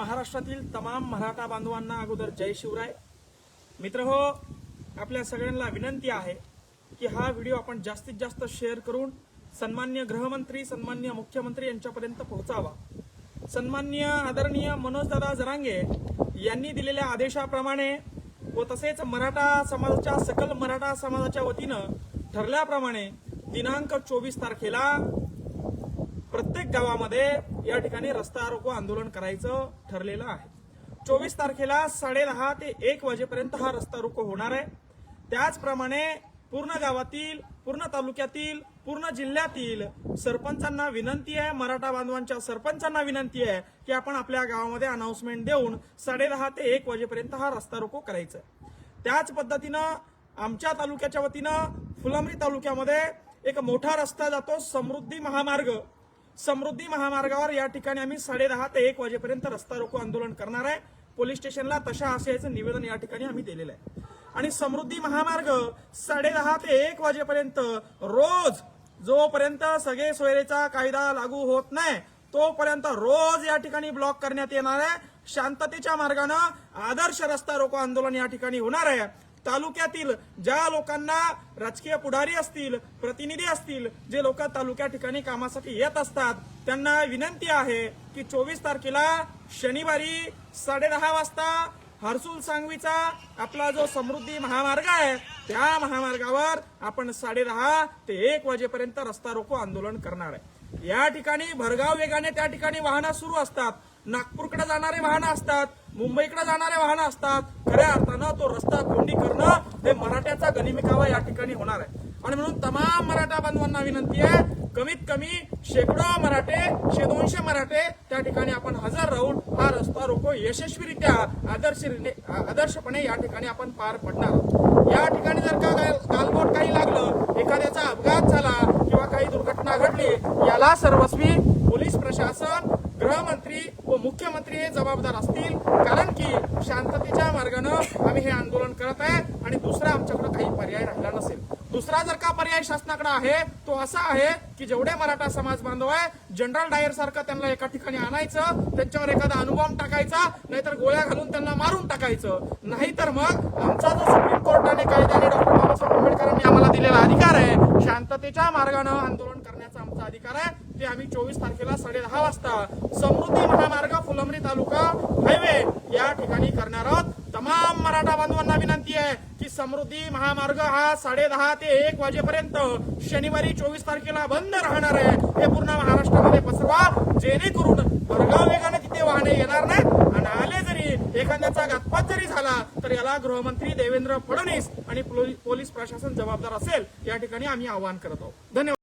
महाराष्ट्रातील तमाम मराठा बांधवांना अगोदर जय शिवराय. मित्र हो आपल्या सगळ्यांना विनंती आहे की हा व्हिडिओ आपण जास्तीत जास्त शेअर करून सन्मान्य गृहमंत्री सन्मान्य मुख्यमंत्री यांच्यापर्यंत पोहोचावा. सन्मान्य आदरणीय मनोजदादा जरांगे यांनी दिलेल्या आदेशाप्रमाणे व तसेच मराठा समाजाच्या सकल मराठा समाजाच्या वतीनं ठरल्याप्रमाणे दिनांक चोवीस तारखेला प्रत्येक गावामध्ये या ठिकाणी रस्ता रोको आंदोलन करायचं ठरलेलं आहे. चोवीस तारखेला साडेदहा ते एक वाजेपर्यंत हा रस्ता रोको होणार आहे. त्याचप्रमाणे पूर्ण गावातील पूर्ण तालुक्यातील पूर्ण जिल्ह्यातील सरपंचांना विनंती आहे मराठा बांधवांच्या सरपंचांना विनंती आहे की आपण आपल्या गावामध्ये अनाउन्समेंट देऊन साडेदहा ते एक वाजेपर्यंत हा रस्ता रोको करायचा त्याच पद्धतीनं आमच्या तालुक्याच्या वतीनं फुलंब्री तालुक्यामध्ये एक मोठा रस्ता जातो समृद्धी महामार्ग. समृद्धी महामार्गावर या ठिकाणी आम्ही साडेदहा ते एक वाजेपर्यंत रस्ता रोको आंदोलन करणार आहे. पोलीस स्टेशनला तशा असल्याचं निवेदन या ठिकाणी आम्ही दिलेलं आहे. आणि समृद्धी महामार्ग साडेदहा ते एक वाजेपर्यंत रोज जोपर्यंत सगळे सोयरेचा कायदा लागू होत नाही तोपर्यंत रोज या ठिकाणी ब्लॉक करण्यात येणार आहे. शांततेच्या मार्गानं आदर्श रस्ता रोको आंदोलन या ठिकाणी होणार आहे. तालुक्यातील ज्या लोकांना राजकीय पुढारी असतील प्रतिनिधी असतील जे लोक तालुक्या ठिकाणी कामासाठी येत असतात त्यांना विनंती आहे की चोवीस तारखेला शनिवारी साडेदहा वाजता हर्सुल सांगवीचा आपला जो समृद्धी महामार्ग आहे त्या महामार्गावर आपण साडेदहा ते एक वाजेपर्यंत रस्ता रोको आंदोलन करणार आहे. या ठिकाणी भरगाव वेगाने त्या ठिकाणी वाहनं सुरू असतात. नागपूरकडे जाणारे वाहनं असतात मुंबईकडे जाणारे वाहनं असतात खऱ्या अर्थानं तो रस्ता कोंडी करणं हे मराठ्याचा गनिमिकावा या ठिकाणी होणार आहे आणि म्हणून तमाम मराठा बांधवांना विनंती आहे कमीत कमी शेकडो मराठे शे दोनशे मराठे त्या ठिकाणी आपण हजर राहून हा रस्ता रोको यशस्वीरित्या आदर्श आदर्शपणे या ठिकाणी आपण पार पडणार आहोत. या ठिकाणी जर का गालबोट काही लागलं एखाद्याचा अपघात झाला किंवा काही दुर्घटना घडली याला सर्वस्वी पोलीस प्रशासन गृहमंत्री व मुख्यमंत्री हे जबाबदार असतील. कारण की शांततेच्या मार्गानं आम्ही हे आंदोलन करत आहे आणि दुसरा आमच्याकडे काही पर्याय राहिला नसेल. दुसरा जर का पर्याय शासनाकडे आहे तो असा आहे की जेवढे मराठा समाज बांधव आहे जनरल डायर सारखं त्यांना एका ठिकाणी आणायचं त्यांच्यावर एखादा अनुभव टाकायचा नाहीतर गोळ्या घालून त्यांना मारून टाकायचं. नाहीतर मग आमचा जो सुप्रीम कोर्टाने कायद्याने डॉक्टर बाबासाहेब आंबेडकरांनी आम्हाला दिलेला अधिकार आहे शांततेच्या मार्गानं आंदोलन करण्याचा आमचा अधिकार आहे. ते आम्ही चोवीस तारखेला साडेदहा वाजता समृद्धी महामार्ग फुलंब्री तालुका हायवे या ठिकाणी करणार आहोत. तमाम मराठा बांधवांना विनंती आहे की समृद्धी महामार्ग हा साडेदहा ते एक वाजेपर्यंत शनिवारी चोवीस तारखेला बंद राहणार आहे. हे पूर्ण महाराष्ट्रामध्ये पसरवा. जेणेकरून भरगाव वेगाने तिथे वाहने येणार नाही आणि आले जरी एखाद्याचा घातपात जरी झाला तर याला गृहमंत्री देवेंद्र फडणवीस आणि पोलीस प्रशासन जबाबदार असेल या ठिकाणी आम्ही आवाहन करत आहोत. धन्यवाद.